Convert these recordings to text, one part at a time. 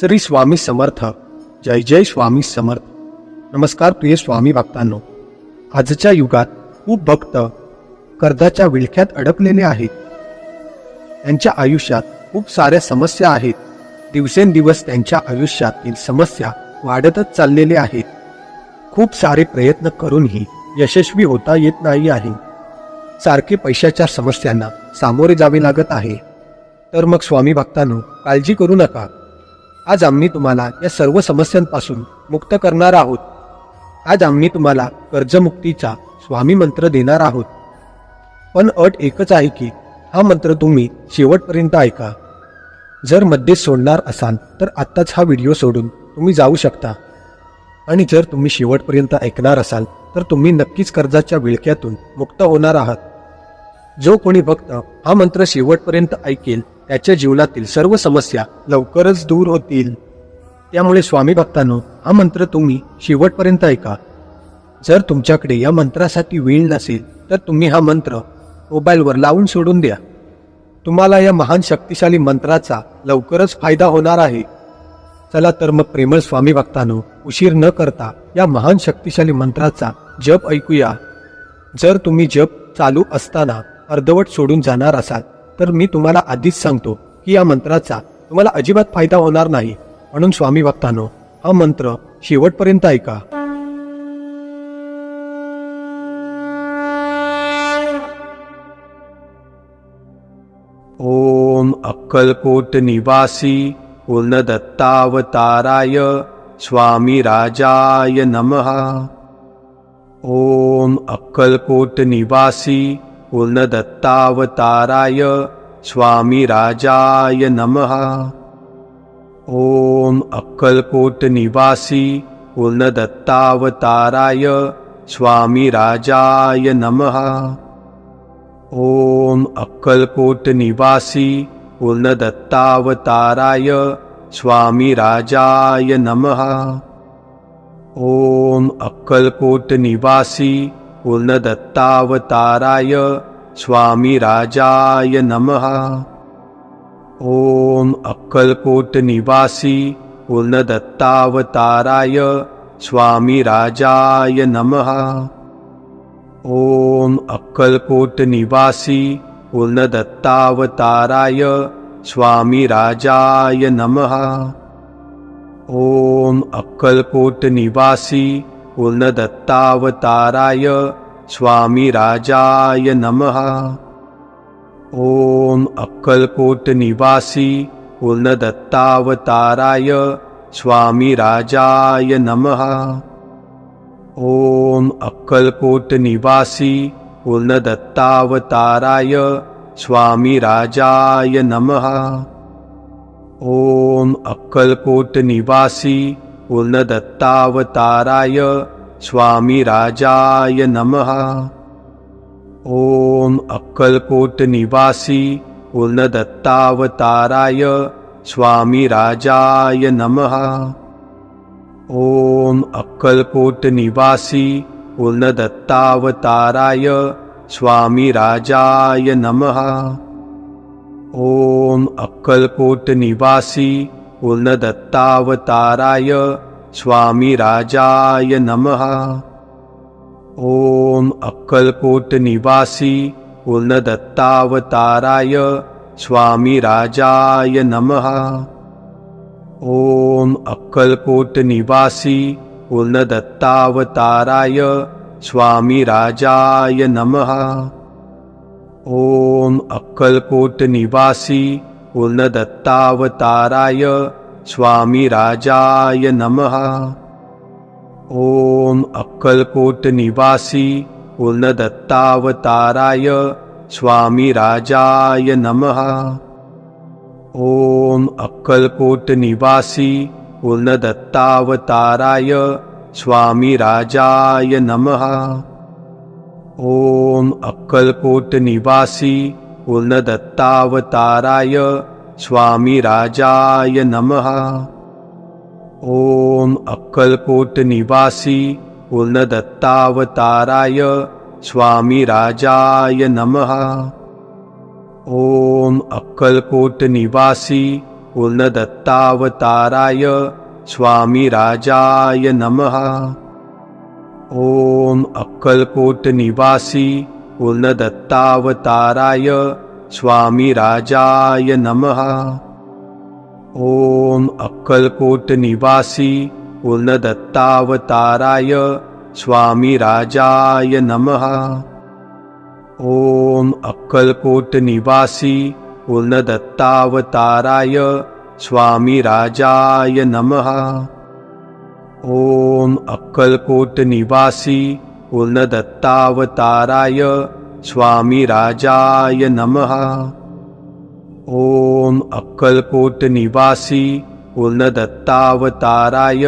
श्री स्वामी समर्थ. जय जय स्वामी समर्थ. नमस्कार प्रिय स्वामी भक्तांनो. आजच्या युगात खूप भक्त कर्जाच्या विळख्यात अडकलेले आहेत. त्यांच्या आयुष्यात खूप साऱ्या समस्या आहेत. दिवसेंदिवस त्यांच्या आयुष्यातील समस्या वाढतच चाललेल्या आहेत. खूप सारे प्रयत्न करूनही यशस्वी होता येत नाही आहे. सारखे पैशाच्या समस्यांना सामोरे जावे लागत आहे. तर मग स्वामी भक्तांनो काळजी करू नका. आज आम्ही तुम्हाला या सर्व समस्यांपासून मुक्त करणार आहोत. आज आम्ही तुम्हाला कर्जमुक्तीचा स्वामी मंत्र देणार आहोत. पण अट एकच आहे की हा मंत्र तुम्ही शेवटपर्यंत ऐका. जर मध्येच सोडणार असाल तर आत्ताच हा व्हिडिओ सोडून तुम्ही जाऊ शकता. आणि जर तुम्ही शेवटपर्यंत ऐकणार असाल तर तुम्ही नक्कीच कर्जाच्या विळख्यातून मुक्त होणार आहात. जो कोणी भक्त हा मंत्र शेवटपर्यंत ऐकेल त्याच्या जीवनातील सर्व समस्या लवकरच दूर होतील. त्यामुळे स्वामी भक्तांनो हा मंत्र तुम्ही शेवटपर्यंत ऐका. जर तुमच्याकडे या मंत्रासाठी वेळ नसेल तर तुम्ही हा मंत्र मोबाईलवर लावून सोडून द्या. तुम्हाला या महान शक्तिशाली मंत्राचा लवकरच फायदा होणार आहे. चला तर मग प्रेमळ स्वामी भक्तांनो उशीर न करता या महान शक्तिशाली मंत्राचा जप ऐकूया. जर तुम्ही जप चालू असताना अर्धवट सोडून जाणार असाल तर मी तुम्हाला आधीच सांगतो की या मंत्राचा तुम्हाला अजिबात फायदा होणार नाही. म्हणून स्वामी भक्तांनो हा मंत्र शेवटपर्यंत ऐका. ओम अक्कलकोट निवासी पूर्णदत्तावताराय स्वामी राजाय नमः. ओम अक्कलकोट निवासी पूर्णदत्तावताराय स्वामी राजाय नमः। ओम अक्कलकोट निवासी पूर्णदत्तावताराय स्वामी राजाय नमः। ओम अक्कलकोट निवासी पूर्णदत्तावताराय स्वामी राजाय नमः। ओम अक्कलकोट निवासी पूर्णदत्तावताराय स्वामी राजाय नमः। ओम अक्कलकोट निवासी पूर्णदत्तावताराय स्वामी राजाय नमः। ओम अक्कलकोट निवासी पूर्णदत्तावताराय स्वामी राजाय नमः। ओम अक्कलकोट निवासी पूर्णदत्तावताराय स्वामी राजाय नमः। ओम अक्कलकोट निवासी पूर्णदत्तावताराय स्वामी राजाय नमः। ओम अक्कलकोट निवासी पूर्णदत्तावताराय स्वामी राजाय नमः। ओम अक्कलकोट निवासी पूर्णदत्तावताराय स्वामी राजाय नमः। ओम अक्कलकोट निवासी पूर्णदत्तावताराय स्वामी राजाय नमः। ओम अक्कलकोट निवासी पूर्णदत्तावताराय स्वामी राजाय नमः। ओम अक्कलकोट निवासी पूर्णदत्तावताराय स्वामी राजाय नमः। ओम अक्कलकोट निवासी पूर्णदत्तावताराय स्वामी राजाय नमः। ओम अक्कलकोट निवासी पूर्णदत्तावताराय स्वामी राजाय नमः। ओम अक्कलकोट निवासी पूर्णदत्तावताराय स्वामी राजाय नमः। ओम अक्कलकोट निवासी पूर्णदत्तावताराय स्वामी राजाय नमः। ओम अक्कलकोट निवासी पूर्णदत्तावताराय स्वामी राजाय नमः। ओम अक्कलकोट निवासी पूर्णदत्तावताराय स्वामी राजाय नमः। ओम अक्कलकोट निवासी पूर्णदत्तावताराय स्वामी राजाय नमः। ओम अक्कलकोट निवासी पूर्णदत्तावताराय स्वामीराजाय नमः। ॐ अक्कलकोटनिवासी पूर्णदत्तावताराय स्वामीराजाय नमः। ॐ अक्कलकोटनिवासी पूर्णदत्तावताराय स्वामीराजाय नमः। ॐ अक्कलकोटनिवासी पूर्णदत्तावताराय स्वामीराजाय नमः। ॐ अक्कलकोटनिवासी पूर्णदत्तावताराय स्वामीराजाय नमः। ॐ अक्कलकोटनिवासी पूर्णदत्तावताराय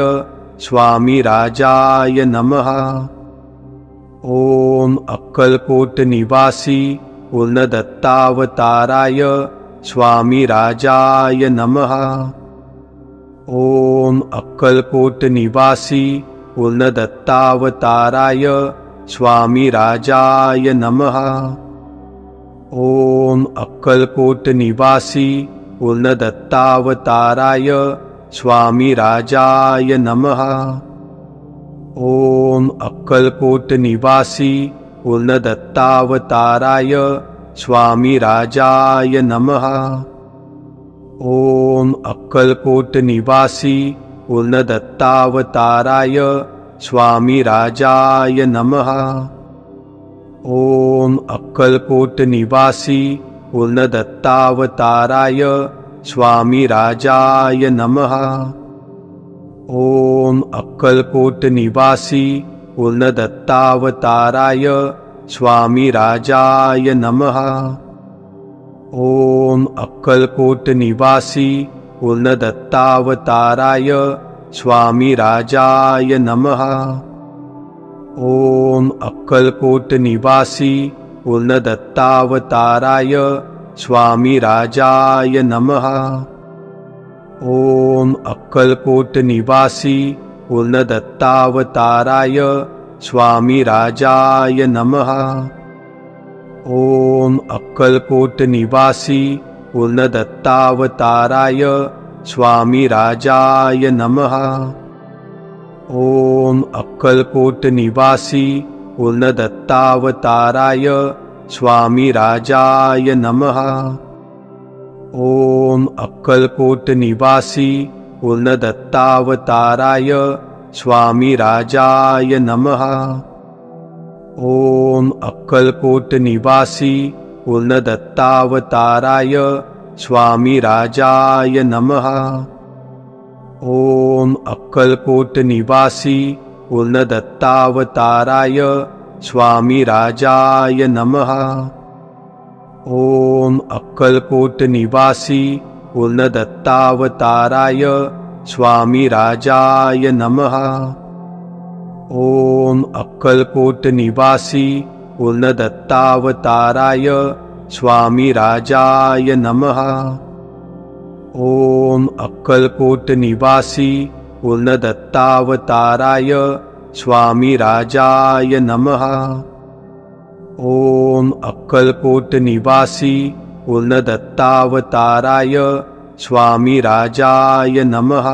स्वामीराजाय नमः। ॐ अक्कलकोटनिवासी पूर्णदत्तावताराय स्वामीराजाय नमः। ॐ अक्कलकोटनिवासी पूर्णदत्तावताराय स्वामीराजाय नमः। ॐ अक्कलकोटनिवासी पूर्णदत्तावताराय स्वामीराजाय नमः। ॐ अक्कलकोटनिवासी पूर्णदत्तावताराय स्वामीराजाय नमः। ॐ अक्कलकोटनिवासी पूर्णदत्तावताराय स्वामीराजाय नमः। ॐ अक्कलकोटनिवासी पूर्णदत्तावताराय स्वामीराजाय नमः। ॐ अक्कलकोटनिवासी पूर्णदत्तावताराय स्वामीराजाय नमः। ॐ अक्कलकोटनिवासी पूर्णदत्तावताराय स्वामीराजाय नमः। ॐ अक्कलकोटनिवासी पूर्णदत्तावताराय स्वामीराजाय नमः। ॐ अक्कलकोटनिवासी पूर्णदत्तावताराय स्वामीराजाय नमः। ॐ अक्कलकोटनिवासी पूर्णदत्तावताराय स्वामीराजाय नमः। ॐ अक्कलकोटनिवासी पूर्णदत्तावताराय स्वामीराजाय नमः। ॐ अक्कलकोटनिवासी पूर्णदत्तावताराय स्वामीराजाय नमः। ॐ अक्कलकोटनिवासी पूर्णदत्तावताराय स्वामीराजाय नमः। ॐ अक्कलकोटनिवासी पूर्णदत्तावताराय स्वामीराजाय नमः। ॐ अक्कलकोटनिवासी पूर्णदत्तावताराय स्वामीराजाय नमः। ॐ अक्कलकोटनिवासी पूर्णदत्तावताराय स्वामीराजाय नमः। ॐ अक्कलकोटनिवासी पूर्णदत्तावताराय स्वामीराजाय नमः। ॐ अक्कलकोटनिवासी पूर्णदत्तावताराय स्वामीराजाय नमः।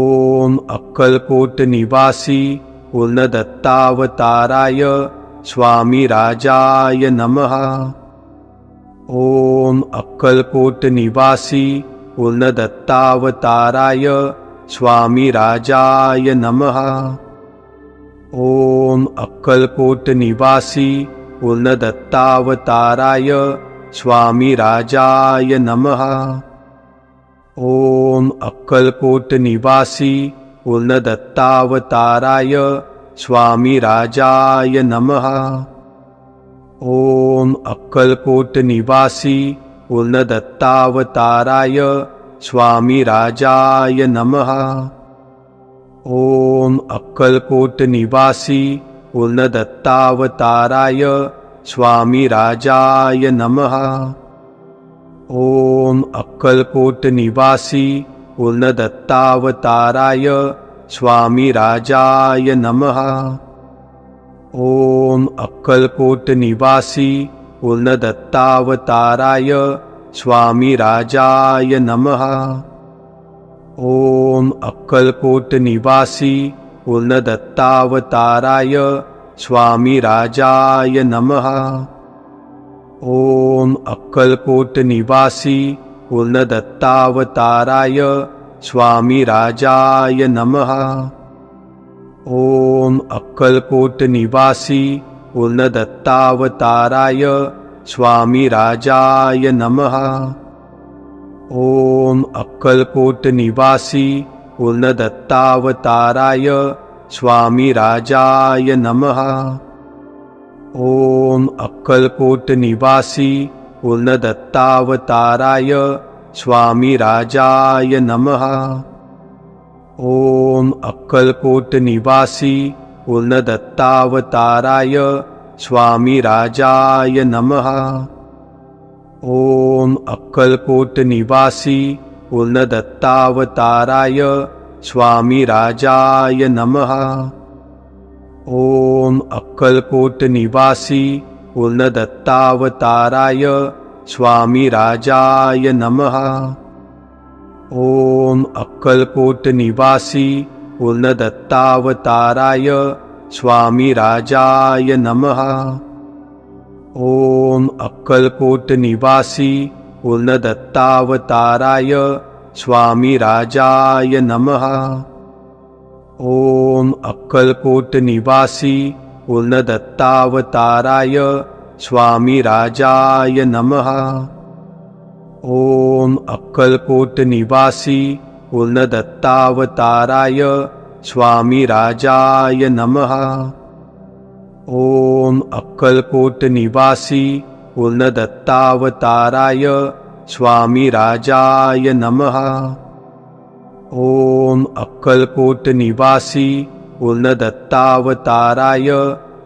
ॐ अक्कलकोटनिवासी पूर्णदत्तावताराय स्वामीराजाय नमः। ॐ अक्कलकोटनिवासी पूर्णदत्तावताराय स्वामीराजाय नमः। ॐ अक्कलकोटनिवासी पूर्णदत्तावताराय स्वामीराजाय नमः। ॐ अक्कलकोटनिवासी पूर्णदत्तावताराय स्वामीराजाय नमः। ॐ अक्कलकोटनिवासी पूर्णदत्तावताराय स्वामीराजाय नमः। ॐ अक्कलकोटनिवासी पूर्णदत्तावताराय स्वामीराजाय नमः। ॐ अक्कलकोटनिवासी पूर्णदत्तावताराय स्वामीराजाय नमः। ॐ अक्कलकोटनिवासी पूर्णदत्तावताराय स्वामी राजाय नमः। ॐ अक्कलकोट निवासी पूर्णदत्तावताराय स्वामी राजाय नमः। ॐ अक्कलकोट निवासी पूर्णदत्तावताराय स्वामी राजाय नमः। ॐ अक्कलकोट निवासी पूर्णदत्तावताराय स्वामी राजाय नमः। ॐ अक्कलकोट निवासी पूर्णदत्तावताराय स्वामी राजाय नमः। ॐ अक्कलकोट निवासी पूर्णदत्तावताराय स्वामी राजाय नमः। ॐ अक्कलकोट निवासी पूर्णदत्तावताराय स्वामी राजाय नमः। ॐ अक्कलकोट निवासी पूर्णदत्तावताराय स्वामी राजाय नमः। ॐ अक्कलकोट निवासी पूर्णदत्तावताराय स्वामी राजाय नमः। ॐ अक्कलकोट निवासी पूर्णदत्तावताराय स्वामी राजाय नमः। ॐ अक्कलकोट निवासी पूर्णदत्तावताराय स्वामी राजाय नमः। ॐ अक्कलकोट निवासी पूर्णदत्तावताराय स्वामी राजाय नमः। ॐ अक्कलकोट निवासी पूर्णदत्तावताराय स्वामी राजाय नमः। ॐ अक्कलकोट निवासी पूर्णदत्तावताराय स्वामी राजाय नमः। ॐ अक्कलकोट निवासी पूर्णदत्तावताराय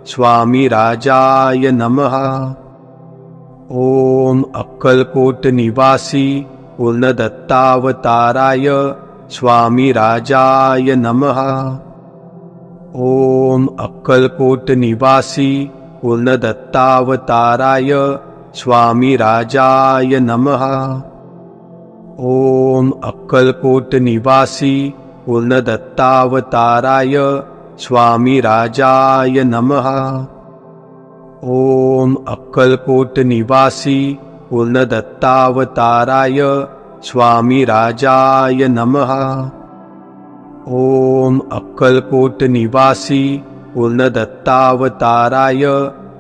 स्वामी राजाय नमः। ॐ अक्कलकोट निवासी पूर्णदत्तावताराय स्वामी राजाय नमः। ॐ अक्कलकोट निवासी पूर्णदत्तावताराय स्वामी राजाय नमः। ॐ अक्कलकोट निवासी पूर्णदत्तावताराय स्वामी राजाय नमः। ॐ अक्कलकोट निवासी पूर्णदत्तावताराय स्वामी राजाय नमः। ॐ अक्कलकोट निवासी पूर्णदत्तावताराय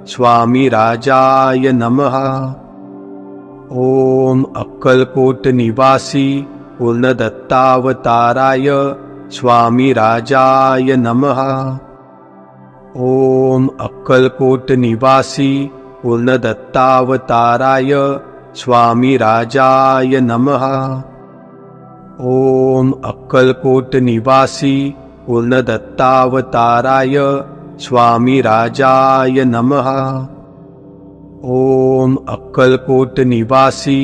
स्वामी राजाय नमः। ॐ अक्कलकोट निवासी पूर्णदत्तावताराय स्वामी राजाय नमः। ॐ अक्कलकोट निवासी पूर्णदत्तावताराय स्वामी राजाय नमः। ॐ अक्कलकोट निवासी पूर्णदत्तावताराय स्वामी राजाय नमः। ॐ अक्कलकोट निवासी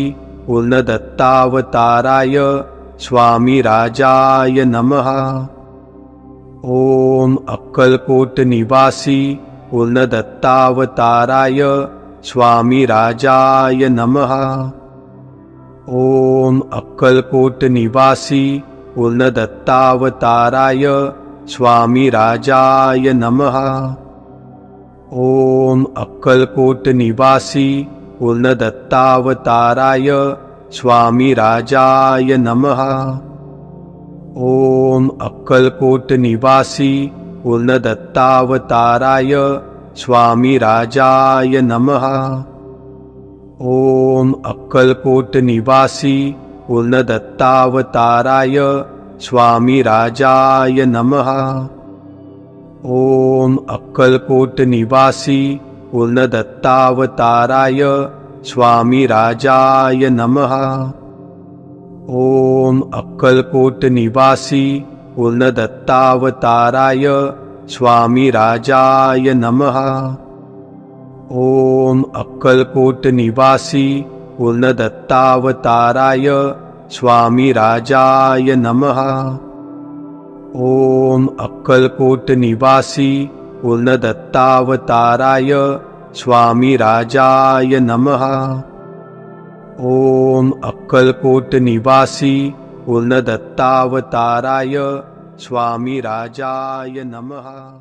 पूर्णदत्तावताराय स्वामी राजाय नमः। ॐ अक्कलकोट निवासी पूर्णदत्तावताराय स्वामी राजाय नमः। ॐ अक्कलकोट निवासी पूर्णदत्तावताराय स्वामी राजाय नमः। ॐ अक्कलकोट निवासी पूर्णदत्तावताराय स्वामी राजाय नमः। ॐ अक्कलकोट निवासी पूर्णदत्तावताराय स्वामी राजाय नमः। ॐ अक्कलकोट निवासी पूर्णदत्तावताराय स्वामी राजाय नमः। ॐ अक्कलकोट निवासी पूर्णदत्तावताराय स्वामी राजाय नमः। ॐ अक्कलकोट निवासी पूर्णदत्तावताराय स्वामी राजाय नमः। ॐ अक्कलकोट निवासी पूर्णदत्तावताराय स्वामी राजाय नमः। ॐ अक्कलकोट निवासी पूर्णदत्तावताराय स्वामिराजाय नमः। ॐ अक्कलकोटनिवासी स्वामी स्वामिराजाय नमः।